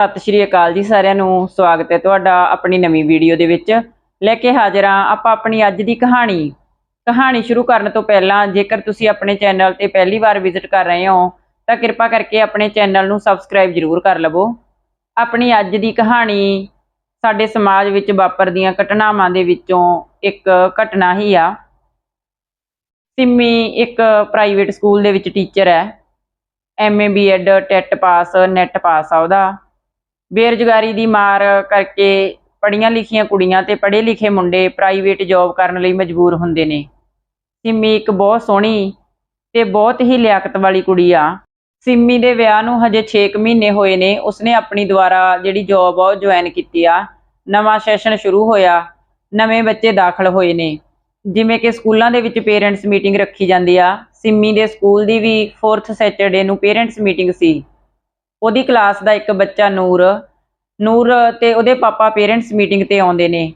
ਸਤਿ ਸ਼੍ਰੀ ਅਕਾਲ ਜੀ ਸਾਰਿਆਂ ਨੂੰ, ਸਵਾਗਤ ਹੈ ਤੁਹਾਡਾ ਆਪਣੀ ਨਵੀਂ ਵੀਡੀਓ ਦੇ ਵਿੱਚ। ਲੈ ਕੇ ਹਾਜ਼ਰ ਹਾਂ ਆਪਾਂ ਆਪਣੀ ਅੱਜ ਦੀ ਕਹਾਣੀ। ਕਹਾਣੀ ਸ਼ੁਰੂ ਕਰਨ ਤੋਂ ਪਹਿਲਾਂ ਜੇਕਰ ਤੁਸੀਂ ਆਪਣੇ ਚੈਨਲ ਤੇ ਪਹਿਲੀ ਵਾਰ ਵਿਜ਼ਿਟ ਕਰ ਰਹੇ ਹੋ, ਤਾਂ ਕਿਰਪਾ ਕਰਕੇ ਆਪਣੇ ਚੈਨਲ ਨੂੰ ਸਬਸਕ੍ਰਾਈਬ ਜ਼ਰੂਰ ਕਰ ਲਵੋ। ਆਪਣੀ ਅੱਜ ਦੀ ਕਹਾਣੀ ਸਾਡੇ ਸਮਾਜ ਵਿੱਚ ਵਾਪਰਦੀਆਂ ਘਟਨਾਵਾਂ ਦੇ ਵਿੱਚੋਂ ਇੱਕ ਘਟਨਾ ਹੀ ਆ। ਸਿੰਮੀ ਇੱਕ ਪ੍ਰਾਈਵੇਟ ਸਕੂਲ ਦੇ ਵਿੱਚ ਟੀਚਰ ਹੈ। MA BEd TET pass NET pass ਆ ਉਹਦਾ। ਬੇਰੁਜ਼ਗਾਰੀ ਦੀ ਮਾਰ ਕਰਕੇ ਪੜ੍ਹੀਆਂ ਲਿਖੀਆਂ ਕੁੜੀਆਂ ਤੇ ਪੜ੍ਹੇ ਲਿਖੇ ਮੁੰਡੇ ਪ੍ਰਾਈਵੇਟ ਜੌਬ ਕਰਨ ਲਈ ਮਜਬੂਰ ਹੁੰਦੇ ਨੇ। ਸਿੰਮੀ ਇੱਕ ਬਹੁਤ ਸੋਹਣੀ ਤੇ ਬਹੁਤ ਹੀ ਲਿਆਕਤ ਵਾਲੀ ਕੁੜੀ ਆ। ਸਿੰਮੀ ਦੇ ਵਿਆਹ ਨੂੰ ਹਜੇ 6 ਮਹੀਨੇ ਹੋਏ ਨੇ, ਉਸਨੇ ਆਪਣੀ ਦੁਆਰਾ ਜਿਹੜੀ ਜੌਬ ਆ ਉਹ ਜੁਆਇਨ ਕੀਤੀ ਆ। ਨਵਾਂ ਸੈਸ਼ਨ ਸ਼ੁਰੂ ਹੋਇਆ, ਨਵੇਂ ਬੱਚੇ ਦਾਖਲ ਹੋਏ ਨੇ। ਜਿਵੇਂ ਕਿ ਸਕੂਲਾਂ ਦੇ ਵਿੱਚ ਪੇਰੈਂਟਸ ਮੀਟਿੰਗ ਰੱਖੀ ਜਾਂਦੀ ਆ। ਸਿੰਮੀ ਦੇ ਸਕੂਲ ਦੀ ਵੀ 4th ਸੈਟਰਡੇ ਨੂੰ ਪੇਰੈਂਟਸ ਮੀਟਿੰਗ ਸੀ। ਉਹਦੀ ਕਲਾਸ ਦਾ ਇੱਕ ਬੱਚਾ ਨੂਰ ਨੂਰ ਤੇ ਉਹਦੇ ਪਾਪਾ ਪੇਰੈਂਟਸ ਮੀਟਿੰਗ ਤੇ ਆਉਂਦੇ ਨੇ।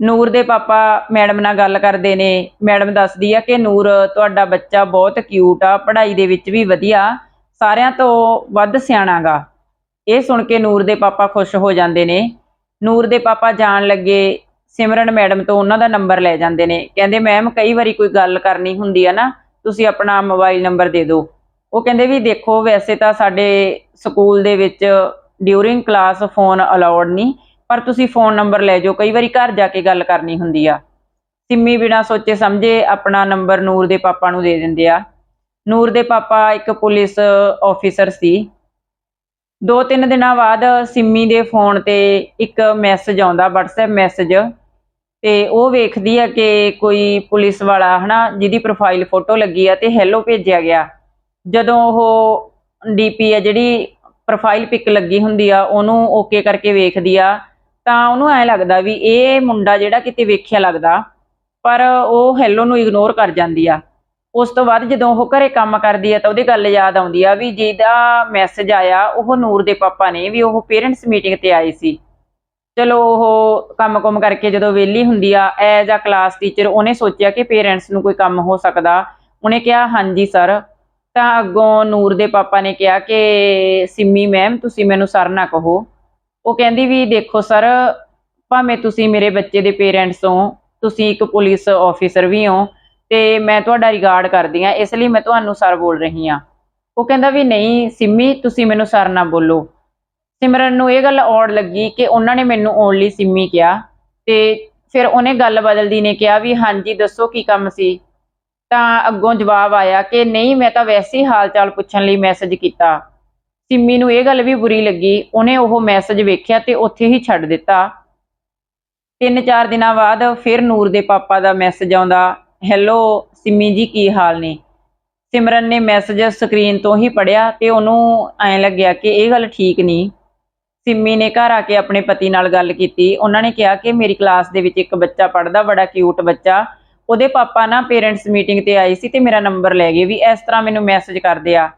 ਨੂਰ ਦੇ ਪਾਪਾ ਮੈਡਮ ਨਾਲ ਗੱਲ ਕਰਦੇ ਨੇ। ਮੈਡਮ ਦੱਸਦੀ ਆ ਕਿ ਨੂਰ, ਤੁਹਾਡਾ ਬੱਚਾ ਬਹੁਤ ਕਿਊਟ ਆ, ਪੜ੍ਹਾਈ ਦੇ ਵਿੱਚ ਵੀ ਵਧੀਆ, ਸਾਰਿਆਂ ਤੋਂ ਵੱਧ ਸਿਆਣਾਗਾ ਇਹ ਸੁਣ ਕੇ ਨੂਰ ਦੇ ਪਾਪਾ ਖੁਸ਼ ਹੋ ਜਾਂਦੇ ਨੇ। ਨੂਰ ਦੇ ਪਾਪਾ ਜਾਣ ਲੱਗੇ, ਸਿਮਰਨ ਮੈਡਮ ਤੋਂ ਉਹਨਾਂ ਦਾ ਨੰਬਰ ਲੈ ਜਾਂਦੇ ਨੇ। ਕਹਿੰਦੇ ਮੈਮ ਕਈ ਵਾਰੀ ਕੋਈ ਗੱਲ ਕਰਨੀ ਹੁੰਦੀ ਆ ਨਾ, ਤੁਸੀਂ ਆਪਣਾ ਮੋਬਾਈਲ ਨੰਬਰ ਦੇ ਦਿਓ। ਉਹ ਕਹਿੰਦੇ ਵੀ ਦੇਖੋ, ਵੈਸੇ ਤਾਂ ਸਾਡੇ ਸਕੂਲ ਦੇ ਵਿੱਚ ਡਿਊਰਿੰਗ ਕਲਾਸ ਫੋਨ ਅਲਾਉਡ ਨਹੀਂ, ਪਰ ਤੁਸੀਂ ਫੋਨ ਨੰਬਰ ਲੈ ਜਾਓ। ਕਈ ਵਾਰੀ ਘਰ ਜਾ ਕੇ ਗੱਲ ਕਰਨੀ ਹੁੰਦੀ ਆ। ਸਿੰਮੀ ਬਿਨਾ ਸੋਚੇ ਸਮਝੇ ਆਪਣਾ ਨੰਬਰ ਨੂਰ ਦੇ ਪਾਪਾ ਨੂੰ ਦੇ ਦਿੰਦੇ ਆ। ਨੂਰ ਦੇ ਪਾਪਾ ਇੱਕ ਪੁਲਿਸ ਆਫੀਸਰ ਸੀ। ਦੋ ਤਿੰਨ ਦਿਨਾਂ ਬਾਅਦ ਸਿੰਮੀ ਦੇ ਫੋਨ ਤੇ ਇੱਕ ਮੈਸੇਜ ਆਉਂਦਾ, WhatsApp ਮੈਸੇਜ ਤੇ ਉਹ ਵੇਖਦੀ ਆ ਕਿ ਕੋਈ ਪੁਲਿਸ ਵਾਲਾ ਹਨਾ, ਜਿਹਦੀ ਪ੍ਰੋਫਾਈਲ ਫੋਟੋ ਲੱਗੀ ਆ ਤੇ ਹੈਲੋ ਭੇਜਿਆ ਗਿਆ। ਜਦੋਂ ਉਹ ਡੀਪੀ ਆ, ਜਿਹੜੀ ਪ੍ਰੋਫਾਈਲ ਪਿਕ ਲੱਗੀ ਹੁੰਦੀ ਆ, ਉਹਨੂੰ ਓਕੇ ਕਰਕੇ ਵੇਖਦੀ ਆ, ਤਾਂ ਉਹਨੂੰ ਐ ਲੱਗਦਾ ਵੀ ਇਹ ਮੁੰਡਾ ਜਿਹੜਾ ਕਿਤੇ ਵੇਖਿਆ ਲੱਗਦਾ, ਪਰ ਉਹ ਹੈਲੋ ਨੂੰ ਇਗਨੋਰ ਕਰ ਜਾਂਦੀ ਆ। ਉਸ ਤੋਂ ਬਾਅਦ ਜਦੋਂ ਉਹ ਘਰੇ ਕੰਮ ਕਰਦੀ ਆ, ਤਾਂ ਉਹਦੀ ਗੱਲ ਯਾਦ ਆਉਂਦੀ ਆ ਵੀ ਜਿਹਦਾ ਮੈਸੇਜ ਆਇਆ, ਉਹ ਨੂਰ ਦੇ ਪਾਪਾ ਨੇ ਵੀ ਉਹ ਪੇਰੈਂਟਸ ਮੀਟਿੰਗ ਤੇ ਆਏ ਸੀ। ਚਲੋ ਉਹ ਕੰਮ-ਕੁਮ ਕਰਕੇ ਜਦੋਂ ਵਿਹਲੀ ਹੁੰਦੀ ਆ ਐਜ਼ ਆ ਕਲਾਸ ਟੀਚਰ ਉਹਨੇ ਸੋਚਿਆ ਕਿ ਪੇਰੈਂਟਸ ਨੂੰ ਕੋਈ ਕੰਮ ਹੋ ਸਕਦਾ। ਉਹਨੇ ਕਿਹਾ, ਹਾਂਜੀ ਸਰ ਤਾਂ ਅੱਗੋਂ ਨੂਰ ਦੇ ਪਾਪਾ ਨੇ ਕਿਹਾ ਕਿ, ਸਿੰਮੀ ਮੈਮ ਤੁਸੀਂ ਮੈਨੂੰ ਸਰ ਨਾ ਕਹੋ। ਉਹ ਕਹਿੰਦੀ ਵੀ, ਦੇਖੋ ਸਰ, ਭਾਵੇਂ ਤੁਸੀਂ ਮੇਰੇ ਬੱਚੇ ਦੇ ਪੇਰੈਂਟਸ ਹੋ, ਤੁਸੀਂ ਇੱਕ ਪੁਲਿਸ ਆਫੀਸਰ ਵੀ ਹੋ, ਤੇ ਮੈਂ ਤੁਹਾਡਾ ਰਿਗਾਰਡ ਕਰਦੀ ਆ ਇਸ ਲਈ ਮੈਂ ਤੁਹਾਨੂੰ ਸਰ ਬੋਲ ਰਹੀ ਆ ਉਹ ਕਹਿੰਦਾ ਵੀ, ਨਹੀਂ ਸਿੰਮੀ, ਤੁਸੀਂ ਮੈਨੂੰ ਸਰ ਨਾ ਬੋਲੋ। ਸਿਮਰਨ ਨੂੰ ਇਹ ਗੱਲ ਔੜ ਲੱਗੀ ਕਿ ਉਹਨਾਂ ਨੇ ਮੈਨੂੰ ਓਨਲੀ ਸਿੰਮੀ ਕਿਹਾ ਤੇ ਫਿਰ ਉਹਨੇ ਗੱਲ ਬਦਲਦੀ ਨੇ ਕਿਹਾ ਵੀ, ਹਾਂਜੀ, ਦੱਸੋ ਕੀ ਕੰਮ ਸੀ? ਤਾਂ ਅੱਗੋਂ ਜਵਾਬ ਆਇਆ ਕਿ ਨਹੀਂ, ਮੈਂ ਤਾਂ ਵੈਸੇ ਹੀ ਹਾਲ ਚਾਲ ਪੁੱਛਣ ਲਈ ਮੈਸੇਜ ਕੀਤਾ। ਸਿੰਮੀ ਨੂੰ ਇਹ ਗੱਲ ਵੀ ਬੁਰੀ ਲੱਗੀ। ਉਹਨੇ ਉਹ ਮੈਸੇਜ ਵੇਖਿਆ ਤੇ ਉੱਥੇ ਹੀ ਛੱਡ ਦਿੱਤਾ। ਤਿੰਨ ਚਾਰ ਦਿਨਾਂ ਬਾਅਦ ਫਿਰ ਨੂਰ ਦੇ ਪਾਪਾ ਦਾ ਮੈਸੇਜ ਆਉਂਦਾ ਹੈਲੋ ਸਿੰਮੀ ਜੀ, ਕੀ ਹਾਲ ਨੇ? ਸਿਮਰਨ ਨੇ ਮੈਸੇਜ ਸਕਰੀਨ ਤੋਂ ਹੀ ਪੜਿਆ ਤੇ ਉਹਨੂੰ ਐਂ ਲੱਗਿਆ ਕਿ ਇਹ ਗੱਲ ਠੀਕ ਨਹੀਂ। ਸਿੰਮੀ ਨੇ ਘਰ ਆ ਕੇ ਆਪਣੇ ਪਤੀ ਨਾਲ ਗੱਲ ਕੀਤੀ। ਉਹਨਾਂ ਨੇ ਕਿਹਾ ਕਿ ਮੇਰੀ ਕਲਾਸ ਦੇ ਵਿੱਚ ਇੱਕ ਬੱਚਾ ਪੜਦਾ ਬੜਾ ਕਿਊਟ ਬੱਚਾ। ਉਹਦੇ ਪਾਪਾ ਨਾ ਪੇਰੈਂਟਸ ਮੀਟਿੰਗ ਤੇ ਆਏ ਸੀ ਤੇ ਮੇਰਾ ਨੰਬਰ ਲੈ ਗਏ ਵੀ ਇਸ ਤਰ੍ਹਾਂ ਮੈਨੂੰ ਮੈਸੇਜ ਕਰਦੇ ਆ।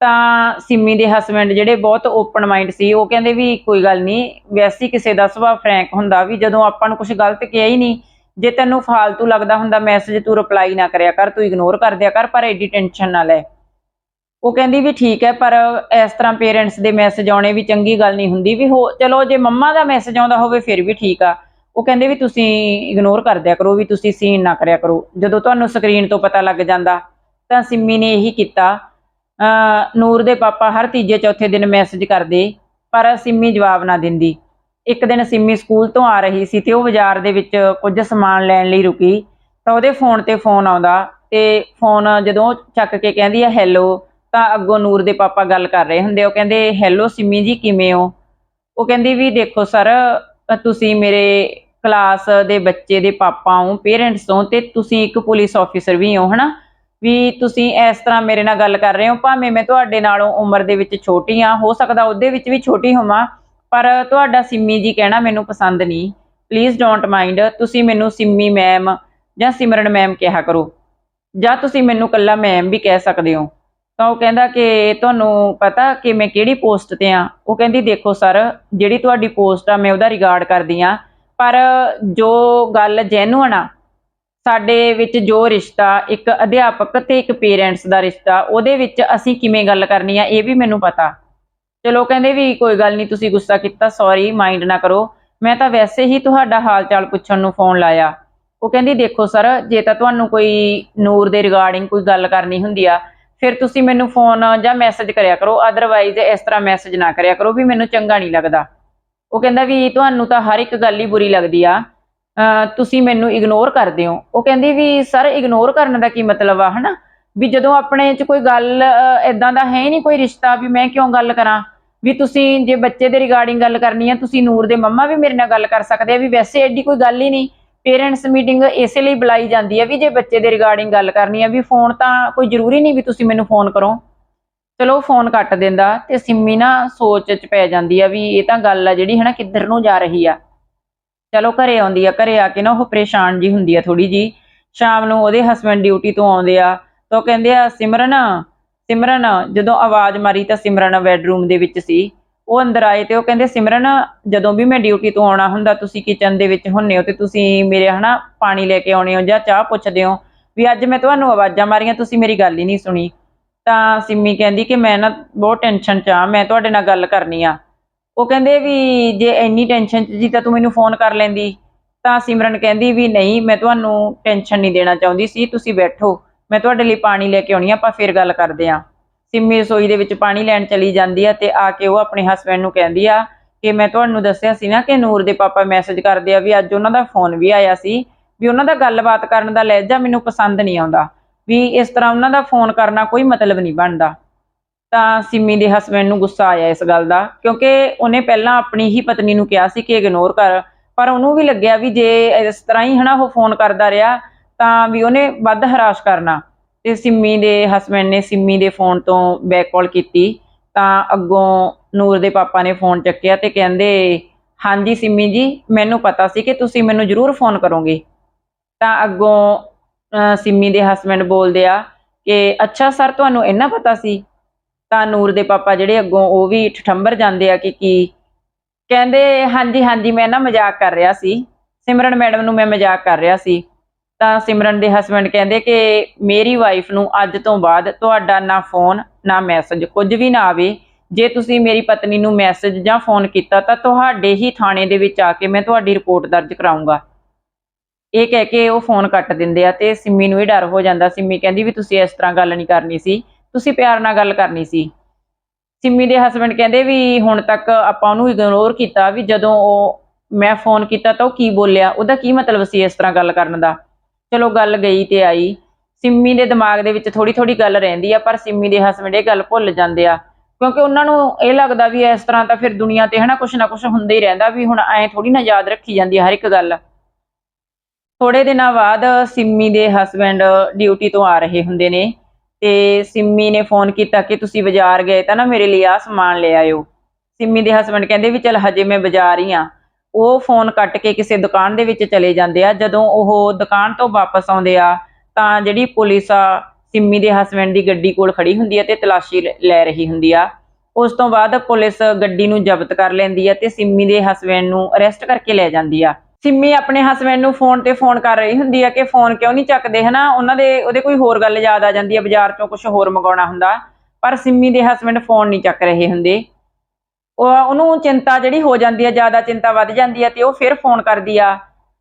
ਤਾਂ ਸਿੰਮੀ ਦੇ ਹਸਬੰਡ ਜਿਹੜੇ ਬਹੁਤ ਓਪਨ ਮਾਈਂਡ ਸੀ, ਉਹ ਕਹਿੰਦੇ ਵੀ ਕੋਈ ਗੱਲ ਨਹੀਂ ਵੈਸੇ ਕਿਸੇ ਦਾ ਸੁਭਾਅ ਫਰੈਂਕ ਹੁੰਦਾ ਵੀ ਜਦੋਂ ਆਪਾਂ ਨੂੰ ਕੁਝ ਗਲਤ ਕਿਹਾ ਹੀ ਨਹੀਂ ਜੇ ਤੈਨੂੰ ਫਾਲਤੂ ਲੱਗਦਾ ਹੁੰਦਾ ਮੈਸੇਜ ਤੂੰ ਰਿਪਲਾਈ ਨਾ ਕਰਿਆ ਕਰ, ਤੂੰ ਇਗਨੋਰ ਕਰ ਦਿਆ ਕਰ, ਪਰ ਐਡੀ ਟੈਨਸ਼ਨ ਨਾ ਲੈ। ਉਹ ਕਹਿੰਦੀ ਵੀ ਠੀਕ ਹੈ, ਪਰ ਇਸ ਤਰ੍ਹਾਂ ਪੇਰੈਂਟਸ ਦੇ ਮੈਸੇਜ ਆਉਣੇ ਵੀ ਚੰਗੀ ਗੱਲ ਨਹੀਂ ਹੁੰਦੀ, ਵੀ ਹੋ, ਚਲੋ ਜੇ ਮੰਮਾ ਦਾ ਮੈਸੇਜ ਆਉਂਦਾ ਹੋਵੇ, ਫਿਰ ਵੀ ਠੀਕ ਆ। ਉਹ ਕਹਿੰਦੇ ਵੀ ਤੁਸੀਂ ਇਗਨੋਰ ਕਰ ਦਿਆ ਕਰੋ, ਵੀ ਤੁਸੀਂ ਸੀਨ ਨਾ ਕਰਿਆ ਕਰੋ। ਜਦੋਂ ਤੁਹਾਨੂੰ ਸਕਰੀਨ ਤੋਂ ਪਤਾ ਲੱਗ ਜਾਂਦਾ, ਤਾਂ ਸਿੰਮੀ ਨੇ ਇਹੀ ਕੀਤਾ। ਨੂਰ ਦੇ ਪਾਪਾ ਹਰ ਤੀਜੇ ਚੌਥੇ ਦਿਨ ਮੈਸੇਜ ਕਰਦੇ, ਪਰ ਸਿੰਮੀ ਜਵਾਬ ਨਾ ਦਿੰਦੀ। ਇੱਕ ਦਿਨ ਸਿੰਮੀ ਸਕੂਲ ਤੋਂ ਆ ਰਹੀ ਸੀ ਤੇ ਉਹ ਬਾਜ਼ਾਰ ਦੇ ਵਿੱਚ ਕੁਝ ਸਮਾਨ ਲੈਣ ਲਈ ਰੁਕੀ, ਤਾਂ ਉਹਦੇ ਫੋਨ ਤੇ ਫੋਨ ਆਉਂਦਾ ਤੇ ਫੋਨ ਜਦੋਂ ਚੱਕ ਕੇ ਕਹਿੰਦੀ ਹੈ ਹੈਲੋ ਤਾਂ ਅੱਗੋਂ ਨੂਰ ਦੇ ਪਾਪਾ ਗੱਲ ਕਰ ਰਹੇ ਹੁੰਦੇ ਉਹ ਕਹਿੰਦੇ ਹੈਲੋ ਸਿੰਮੀ ਜੀ, ਕਿਵੇਂ ਹੋ? ਉਹ ਕਹਿੰਦੀ ਵੀ, ਦੇਖੋ ਸਰ ਤੁਸੀਂ ਮੇਰੇ ਕਲਾਸ ਦੇ ਬੱਚੇ ਦੇ ਪਾਪਾ ਹੋ ਪੇਰੈਂਟਸ ਹੋ ਤੇ ਤੁਸੀਂ ਇੱਕ ਪੁਲਿਸ ਆਫੀਸਰ ਵੀ ਹੋ, ਹਨਾ? ਵੀ ਤੁਸੀਂ ਇਸ ਤਰ੍ਹਾਂ ਮੇਰੇ ਨਾਲ ਗੱਲ ਕਰ ਰਹੇ ਹੋ, ਭਾਵੇਂ ਮੈਂ ਤੁਹਾਡੇ ਨਾਲੋਂ ਉਮਰ ਦੇ ਵਿੱਚ ਛੋਟੀ ਆ ਹੋ ਸਕਦਾ ਉਹਦੇ ਵਿੱਚ ਵੀ ਛੋਟੀ ਹੋਵਾਂ, ਪਰ ਤੁਹਾਡਾ ਸਿੰਮੀ ਜੀ ਕਹਿਣਾ ਮੈਨੂੰ ਪਸੰਦ ਨਹੀਂ। ਪਲੀਜ਼ ਡੋਂਟ ਮਾਈਂਡ ਤੁਸੀਂ ਮੈਨੂੰ ਸਿੰਮੀ ਮੈਮ ਜਾਂ ਸਿਮਰਨ ਮੈਮ ਕਿਹਾ ਕਰੋ, ਜਾਂ ਤੁਸੀਂ ਮੈਨੂੰ ਕੱਲਾ ਮੈਮ ਵੀ ਕਹਿ ਸਕਦੇ ਹੋ। ਤਾਂ ਉਹ ਕਹਿੰਦਾ ਕਿ ਤੁਹਾਨੂੰ ਪਤਾ ਕਿ ਮੈਂ ਕਿਹੜੀ ਪੋਸਟ ਤੇ ਆ ਉਹ ਕਹਿੰਦੀ, ਦੇਖੋ ਸਰ ਜਿਹੜੀ ਤੁਹਾਡੀ ਪੋਸਟ ਆ, ਮੈਂ ਉਹਦਾ ਰਿਗਾਰਡ ਕਰਦੀ ਆ ਪਰ ਜੋ ਗੱਲ ਜੈਨੂਅਨ ਆ, ਸਾਡੇ ਵਿੱਚ ਜੋ ਰਿਸ਼ਤਾ, ਇੱਕ ਅਧਿਆਪਕ ਤੇ ਇੱਕ ਪੇਰੈਂਟਸ ਦਾ ਰਿਸ਼ਤਾ, ਉਹਦੇ ਵਿੱਚ ਅਸੀਂ ਕਿਵੇਂ ਗੱਲ ਕਰਨੀ ਆ, ਇਹ ਵੀ ਮੈਨੂੰ ਪਤਾ। ਚਲੋ, ਕਹਿੰਦੇ ਵੀ ਕੋਈ ਗੱਲ ਨਹੀਂ, ਤੁਸੀਂ ਗੁੱਸਾ ਕੀਤਾ ਸੌਰੀ ਮਾਈਂਡ ਨਾ ਕਰੋ। ਮੈਂ ਤਾਂ ਵੈਸੇ ਹੀ ਤੁਹਾਡਾ ਹਾਲ ਚਾਲ ਪੁੱਛਣ ਨੂੰ ਫੋਨ ਲਾਇਆ। ਉਹ ਕਹਿੰਦੀ, ਦੇਖੋ ਸਰ, ਜੇ ਤਾਂ ਤੁਹਾਨੂੰ ਕੋਈ ਨੂਰ ਦੇ ਰਿਗਾਰਡਿੰਗ ਕੋਈ ਗੱਲ ਕਰਨੀ ਹੁੰਦੀ ਆ, ਫਿਰ ਤੁਸੀਂ ਮੈਨੂੰ ਫੋਨ ਜਾਂ ਮੈਸੇਜ ਕਰਿਆ ਕਰੋ। ਅਦਰਵਾਈਜ਼ ਇਸ ਤਰ੍ਹਾਂ ਮੈਸੇਜ ਨਾ ਕਰਿਆ ਕਰੋ ਵੀ ਮੈਨੂੰ ਚੰਗਾ ਨਹੀਂ ਲੱਗਦਾ। ਉਹ ਕਹਿੰਦਾ ਵੀ ਤੁਹਾਨੂੰ ਤਾਂ ਹਰ ਇੱਕ ਗੱਲ ਹੀ ਬੁਰੀ ਲੱਗਦੀ ਆ। ਤੁਸੀਂ ਮੈਨੂੰ ਇਗਨੋਰ ਕਰਦੇ ਹੋ। ਉਹ ਕਹਿੰਦੀ ਵੀ ਸਰ ਇਗਨੋਰ ਕਰਨ ਦਾ ਕੀ ਮਤਲਬ ਆ, ਹਨਾ? ਵੀ ਜਦੋਂ ਆਪਣੇ 'ਚ ਕੋਈ ਗੱਲ ਇਦਾਂ ਦਾ ਹੈ ਹੀ ਨਹੀਂ ਕੋਈ ਰਿਸ਼ਤਾ ਵੀ ਮੈਂ ਕਿਉਂ ਗੱਲ ਕਰਾਂ? ਵੀ ਤੁਸੀਂ ਜੇ ਬੱਚੇ ਦੇ ਰਿਗਾਰਡਿੰਗ ਗੱਲ ਕਰਨੀ ਆ, ਤੁਸੀਂ ਨੂਰ ਦੇ ਮੰਮਾ ਵੀ ਮੇਰੇ ਨਾਲ ਗੱਲ ਕਰ ਸਕਦੇ ਆ, ਵੀ ਵੈਸੇ ਐਡੀ ਕੋਈ ਗੱਲ ਹੀ ਨਹੀਂ। ਪੇਰੈਂਟਸ ਮੀਟਿੰਗ ਇਸੇ ਲਈ ਬੁਲਾਈ ਜਾਂਦੀ ਆ ਵੀ ਜੇ ਬੱਚੇ ਦੇ ਰਿਗਾਰਡਿੰਗ ਗੱਲ ਕਰਨੀ ਆ, ਵੀ ਫੋਨ ਤਾਂ ਕੋਈ ਜ਼ਰੂਰੀ ਨਹੀਂ ਵੀ ਤੁਸੀਂ ਮੈਨੂੰ ਫੋਨ ਕਰੋ। ਚਲੋ ਫੋਨ ਕੱਟ ਦਿੰਦਾ ਤੇ ਸਿੰਮੀ ਨਾ ਸੋਚ ਚ ਪੈ ਜਾਂਦੀ ਆ ਵੀ ਇਹ ਤਾਂ ਗੱਲ ਆ ਜਿਹੜੀ ਹਨਾ ਕਿੱਧਰ ਨੂੰ ਜਾ ਰਹੀ ਆ। ਚਲੋ ਘਰੇ ਆਉਂਦੀ ਆ, ਘਰੇ ਆ ਕੇ ਨਾ ਉਹ ਪਰੇਸ਼ਾਨ ਜੀ ਹੁੰਦੀ ਆ ਥੋੜੀ ਜੀ ਸ਼ਾਮ ਨੂੰ ਉਹਦੇ ਹਸਬੰਡ ਡਿਊਟੀ ਤੋਂ ਆਉਂਦੇ ਆ ਤਾਂ ਉਹ ਕਹਿੰਦੇ ਆ, ਸਿਮਰਨ ਸਿਮਰਨ, ਜਦੋਂ ਆਵਾਜ਼ ਮਾਰੀ ਤਾਂ ਸਿਮਰਨ ਬੈਡਰੂਮ ਦੇ ਵਿੱਚ ਸੀ। ਉਹ ਅੰਦਰ ਆਏ ਤੇ ਉਹ ਕਹਿੰਦੇ, ਸਿਮਰਨ, ਜਦੋਂ ਵੀ ਮੈਂ ਡਿਊਟੀ ਤੋਂ ਆਉਣਾ ਹੁੰਦਾ, ਤੁਸੀਂ ਕਿਚਨ ਦੇ ਵਿੱਚ ਹੁੰਨੇ ਹੋ ਤੇ ਤੁਸੀਂ ਮੇਰੇ ਹਨਾ ਪਾਣੀ ਲੈ ਕੇ ਆਉਣੇ ਹੋ ਜਾਂ ਚਾਹ ਪੁੱਛਦੇ ਹੋ ਵੀ ਅੱਜ ਮੈਂ ਤੁਹਾਨੂੰ ਆਵਾਜ਼ਾਂ ਮਾਰੀਆਂ, ਤੁਸੀਂ ਮੇਰੀ ਗੱਲ ਹੀ ਨਹੀਂ ਸੁਣੀ। ਤਾਂ ਸਿੰਮੀ ਕਹਿੰਦੀ ਕਿ ਮੈਂ ਨਾ ਬਹੁਤ ਟੈਨਸ਼ਨ ਚ ਆ, ਮੈਂ ਤੁਹਾਡੇ ਨਾਲ ਗੱਲ ਕਰਨੀ ਆ। ਉਹ ਕਹਿੰਦੇ ਵੀ ਜੇ ਇੰਨੀ ਟੈਨਸ਼ਨ ਚ ਜੀ ਤਾਂ ਤੂੰ ਮੈਨੂੰ ਫੋਨ ਕਰ ਲੈਂਦੀ। ਤਾਂ ਸਿਮਰਨ ਕਹਿੰਦੀ ਵੀ ਨਹੀਂ, ਮੈਂ ਤੁਹਾਨੂੰ ਟੈਨਸ਼ਨ ਨਹੀਂ ਦੇਣਾ ਚਾਹੁੰਦੀ, ਸੀ ਤੁਸੀਂ ਬੈਠੋ। ਮੈਂ ਤੁਹਾਡੇ ਲਈ ਪਾਣੀ ਲੈ ਕੇ ਆਉਣੀ ਆ, ਆਪਾਂ ਫਿਰ ਗੱਲ ਕਰਦੇ ਆ। ਸਿੰਮੀ ਰਸੋਈ ਦੇ ਵਿੱਚ ਪਾਣੀ ਲੈਣ ਚਲੀ ਜਾਂਦੀ ਆ ਤੇ ਆ ਕੇ ਉਹ ਆਪਣੇ ਹਸਬੰਡ ਨੂੰ ਕਹਿੰਦੀ ਆ ਕਿ ਮੈਂ ਤੁਹਾਨੂੰ ਦੱਸਿਆ ਸੀ ਨਾ ਕਿ ਨੂਰ ਦੇ ਪਾਪਾ ਮੈਸੇਜ ਕਰਦੇ ਆ ਵੀ ਅੱਜ ਉਹਨਾਂ ਦਾ ਫੋਨ ਵੀ ਆਇਆ ਸੀ, ਵੀ ਉਹਨਾਂ ਦਾ ਗੱਲਬਾਤ ਕਰਨ ਦਾ ਲਹਿਜਾ ਮੈਨੂੰ ਪਸੰਦ ਨਹੀਂ ਆਉਂਦਾ। ਵੀ ਇਸ ਤਰ੍ਹਾਂ ਉਹਨਾਂ ਦਾ ਫੋਨ ਕਰਨਾ ਕੋਈ ਮਤਲਬ ਨਹੀਂ ਬਣਦਾ। ਤਾਂ ਸਿੰਮੀ ਦੇ ਹਸਬੰਡ ਨੂੰ ਗੁੱਸਾ ਆਇਆ ਇਸ ਗੱਲ ਦਾ, ਕਿਉਂਕਿ ਉਹਨੇ ਪਹਿਲਾਂ ਆਪਣੀ ਹੀ ਪਤਨੀ ਨੂੰ ਕਿਹਾ ਸੀ ਕਿ ਇਗਨੋਰ ਕਰ, ਪਰ ਉਹਨੂੰ ਵੀ ਲੱਗਿਆ ਵੀ ਜੇ ਇਸ ਤਰ੍ਹਾਂ ਹੀ ਹਨਾ ਉਹ ਫੋਨ ਕਰਦਾ ਰਿਹਾ, ਤਾਂ ਵੀ ਉਹਨੇ ਵੱਧ ਹਰਾਸ਼ ਕਰਨਾ। ਤੇ ਸਿੰਮੀ ਦੇ ਹਸਬੰਡ ਨੇ ਸਿੰਮੀ ਦੇ ਫੋਨ ਤੋਂ ਬੈਕ ਕਾਲ ਕੀਤੀ, ਤਾਂ ਅੱਗੋਂ ਨੂਰ ਦੇ ਪਾਪਾ ਨੇ ਫੋਨ ਚੱਕਿਆ ਤੇ ਕਹਿੰਦੇ, ਹਾਂਜੀ ਸਿੰਮੀ ਜੀ, ਮੈਨੂੰ ਪਤਾ ਸੀ ਕਿ ਤੁਸੀਂ ਮੈਨੂੰ ਜ਼ਰੂਰ ਫੋਨ ਕਰੋਗੇ। ਤਾਂ ਅੱਗੋਂ ਸਿੰਮੀ ਦੇ ਹਸਬੰਡ ਬੋਲਦੇ ਆ ਕਿ, ਅੱਛਾ ਸਰ ਤੁਹਾਨੂੰ ਇੰਨਾ ਪਤਾ ਸੀ? ਤਾਂ ਨੂਰ ਦੇ ਪਾਪਾ ਜਿਹੜੇ ਅੱਗੋਂ ਉਹ ਵੀ ਠਠੰਬਰ ਜਾਂਦੇ ਆ ਕਿ ਕੀ? ਕਹਿੰਦੇ, ਹਾਂਜੀ ਹਾਂਜੀ, ਮੈਂ ਨਾ ਮਜ਼ਾਕ ਕਰ ਰਿਹਾ ਸੀ। ਸਿਮਰਨ ਮੈਡਮ ਨੂੰ ਮੈਂ ਮਜ਼ਾਕ ਕਰ ਰਿਹਾ ਸੀ। ਤਾਂ ਸਿਮਰਨ ਦੇ ਹਸਬੰਡ ਕਹਿੰਦੇ ਕਿ, ਮੇਰੀ ਵਾਈਫ ਨੂੰ ਅੱਜ ਤੋਂ ਬਾਅਦ ਤੁਹਾਡਾ ਨਾ ਫੋਨ ਨਾ ਮੈਸੇਜ ਕੁਝ ਵੀ ਨਾ ਆਵੇ। ਜੇ ਤੁਸੀਂ ਮੇਰੀ ਪਤਨੀ ਨੂੰ ਮੈਸੇਜ ਜਾਂ ਫੋਨ ਕੀਤਾ ਤਾਂ ਤੁਹਾਡੇ ਹੀ ਥਾਣੇ ਦੇ ਵਿੱਚ ਆ ਕੇ ਮੈਂ ਤੁਹਾਡੀ ਰਿਪੋਰਟ ਦਰਜ ਕਰਾਉਂਗਾ ਇਹ ਕਹਿ ਕੇ ਉਹ ਫੋਨ ਕੱਟ ਦਿੰਦੇ ਆ ਤੇ ਸਿੰਮੀ ਨੂੰ ਹੀ ਡਰ ਹੋ ਜਾਂਦਾ। ਸਿੰਮੀ ਕਹਿੰਦੀ ਵੀ ਤੁਸੀਂ ਇਸ ਤਰ੍ਹਾਂ ਗੱਲ ਨਹੀਂ ਕਰਨੀ ਸੀ, ਤੁਸੀਂ ਪਿਆਰ ਨਾਲ ਗੱਲ ਕਰਨੀ ਸੀ। ਸਿੰਮੀ ਦੇ ਹਸਬੰਡ ਕਹਿੰਦੇ ਵੀ ਹੁਣ ਤੱਕ ਆਪਾਂ ਉਹਨੂੰ ਇਗਨੋਰ ਕੀਤਾ ਵੀ ਜਦੋਂ ਉਹ ਮੈਂ ਫੋਨ ਕੀਤਾ ਤਾਂ ਉਹ ਕੀ ਬੋਲਿਆ, ਉਹਦਾ ਕੀ ਮਤਲਬ ਸੀ ਇਸ ਤਰ੍ਹਾਂ ਗੱਲ ਕਰਨ ਦਾ? ਚਲੋ ਗੱਲ ਗਈ ਤੇ ਆਈ। ਸਿੰਮੀ ਦੇ ਦਿਮਾਗ ਦੇ ਵਿੱਚ ਥੋੜੀ ਥੋੜੀ ਗੱਲ ਰਹਿੰਦੀ ਆ, ਪਰ ਸਿੰਮੀ ਦੇ ਹਸਬੰਡ ਇਹ ਗੱਲ ਭੁੱਲ ਜਾਂਦੇ ਆ। ਕਿਉਂਕਿ ਉਹਨਾਂ ਨੂੰ ਇਹ ਲੱਗਦਾ ਵੀ ਇਸ ਤਰ੍ਹਾਂ ਤਾਂ ਫਿਰ ਦੁਨੀਆ ਤੇ ਹਨਾ ਕੁਛ ਨਾ ਕੁਛ ਹੁੰਦਾ ਹੀ ਰਹਿੰਦਾ ਵੀ ਹੁਣ ਐ ਥੋੜੀ ਨਾ ਯਾਦ ਰੱਖੀ ਜਾਂਦੀ ਹਰ ਇੱਕ ਗੱਲ। ਥੋੜੇ ਦਿਨਾਂ ਬਾਅਦ ਸਿੰਮੀ ਦੇ ਹਸਬੰਡ ਡਿਊਟੀ ਤੋਂ ਆ ਰਹੇ ਹੁੰਦੇ ਨੇ ਤੇ ਸਿੰਮੀ ਨੇ ਫੋਨ ਕੀਤਾ ਕਿ ਤੁਸੀਂ ਬਾਜ਼ਾਰ ਗਏ ਤਾਂ ਨਾ ਮੇਰੇ ਲਈ ਆ ਸਮਾਨ ਲੈ ਆਇਓ। ਸਿੰਮੀ ਦੇ ਹਸਬੰਡ ਕਹਿੰਦੇ ਵੀ ਚਲ ਹਜੇ ਮੈਂ ਬਾਜ਼ਾਰ ਹੀ ਆ। ਉਹ ਫੋਨ ਕੱਟ ਕੇ ਕਿਸੇ ਦੁਕਾਨ ਦੇ ਵਿੱਚ ਚਲੇ ਜਾਂਦੇ ਆ। ਜਦੋਂ ਉਹ ਦੁਕਾਨ ਤੋਂ ਵਾਪਸ ਆਉਂਦੇ ਆ ਤਾਂ ਜਿਹੜੀ ਪੁਲਿਸ ਆ, ਸਿੰਮੀ ਦੇ ਹਸਬੰਡ ਦੀ ਗੱਡੀ ਕੋਲ ਖੜੀ ਹੁੰਦੀ ਆ ਤੇ ਤਲਾਸ਼ੀ ਲੈ- ਲੈ ਰਹੀ ਹੁੰਦੀ ਆ। ਉਸ ਤੋਂ ਬਾਅਦ ਪੁਲਿਸ ਗੱਡੀ ਨੂੰ ਜ਼ਬਤ ਕਰ ਲੈਂਦੀ ਆ ਤੇ ਸਿੰਮੀ ਦੇ ਹਸਬੰਡ ਨੂੰ ਅਰੈਸਟ ਕਰਕੇ ਲੈ ਜਾਂਦੀ ਆ। ਸਿੰਮੀ ਆਪਣੇ ਹਸਬੰਡ ਨੂੰ ਫੋਨ ਤੇ ਫੋਨ ਕਰ ਰਹੀ ਹੁੰਦੀ ਆ ਕਿ ਫੋਨ ਕਿਉਂ ਨਹੀਂ ਚੱਕਦੇ, ਹਨਾ? ਉਹਨਾਂ ਦੇ, ਉਹਦੇ ਕੋਈ ਹੋਰ ਗੱਲ ਯਾਦ ਆ ਜਾਂਦੀ ਆ, ਬਾਜ਼ਾਰ ਚੋਂ ਕੁਝ ਹੋਰ ਮੰਗਾਉਣਾ ਹੁੰਦਾ। ਪਰ ਸਿੰਮੀ ਦੇ ਹਸਬੰਡ ਫੋਨ ਨਹੀਂ ਚੱਕ ਰਹੇ ਹੁੰਦੇ। ਉਹਨੂੰ ਚਿੰਤਾ ਜਿਹੜੀ ਹੋ ਜਾਂਦੀ ਆ, ਜ਼ਿਆਦਾ ਚਿੰਤਾ ਵੱਧ ਜਾਂਦੀ ਆ ਤੇ ਉਹ ਫਿਰ ਫੋਨ ਕਰਦੀ ਆ।